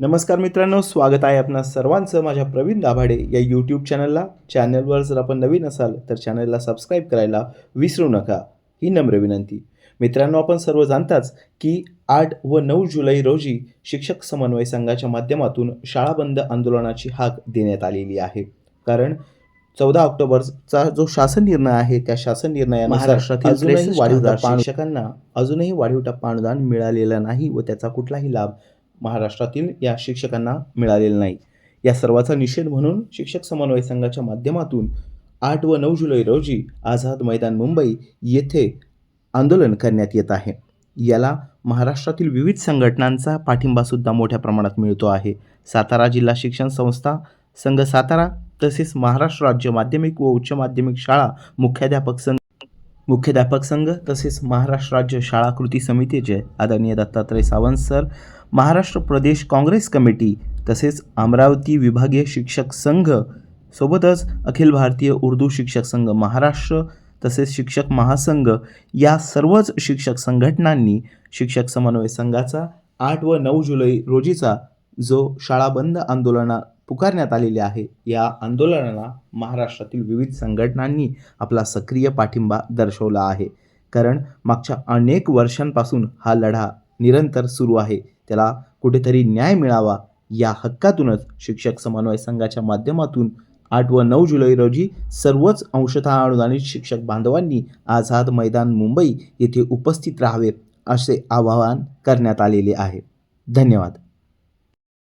नमस्कार मित्रांनो स्वागत आहे आपणा सर्वांचं माझ्या प्रवीण दाभाडे या यूट्यूब चॅनलला चॅनलवर जर आपण नवीन असाल तर चॅनलला सबस्क्राईब करायला विसरू नका. ही नम्र विनंती. मित्रांनो आपण सर्व जाणताच की आठ व नऊ जुलै रोजी शिक्षक समन्वय संघाच्या माध्यमातून शाळा बंद आंदोलनाची हाक देण्यात आलेली आहे. कारण चौदा ऑक्टोबरचा जो शासन निर्णय आहे त्या शासन निर्णयानुसार महाराष्ट्रातील अजूनही 63 वाढीव हजार टप्पा शिक्षकांना अजूनही वाढीव टप्पा अनुदान मिळालेलं नाही व त्याचा कुठलाही लाभ महाराष्ट्रातील या शिक्षकांना मिळालेलं नाही. या सर्वाचा निषेध म्हणून शिक्षक समन्वय संघाच्या माध्यमातून आठ व नऊ जुलै रोजी आझाद मैदान मुंबई येथे आंदोलन करण्यात येत आहे. याला महाराष्ट्रातील विविध संघटनांचा पाठिंबासुद्धा मोठ्या प्रमाणात मिळतो आहे. सातारा जिल्हा शिक्षण संस्था संघ सातारा तसेच महाराष्ट्र राज्य माध्यमिक व उच्च माध्यमिक शाळा मुख्याध्यापक संघ मुख्याध्यापक संघ तसेच महाराष्ट्र राज्य शाळा कृती समितीचे आदरणीय Dattatray Sawant sir Maharashtra Pradesh Congress committee तसेच अमरावती विभागीय शिक्षक संघ सोबतच अखिल भारतीय उर्दू शिक्षक संघ महाराष्ट्र तसेच शिक्षक महासंघ या सर्वच शिक्षक संघटनांनी शिक्षक समन्वय संघाचा आठ व नऊ जुलै रोजीचा जो शाळा बंद आंदोलना पुकारण्यात आलेले आहे. या आंदोलनाला महाराष्ट्रातील विविध संघटनांनी आपला सक्रिय पाठिंबा दर्शवला आहे. कारण मागच्या अनेक वर्षांपासून हा लढा निरंतर सुरू आहे. त्याला कुठेतरी न्याय मिळावा या हक्कातूनच शिक्षक समन्वय संघाच्या माध्यमातून आठ व नऊ जुलै रोजी सर्वच अंशतः अनुदानित शिक्षक बांधवांनी आझाद मैदान मुंबई येथे उपस्थित राहावे असे आवाहन करण्यात आलेले आहे. धन्यवाद.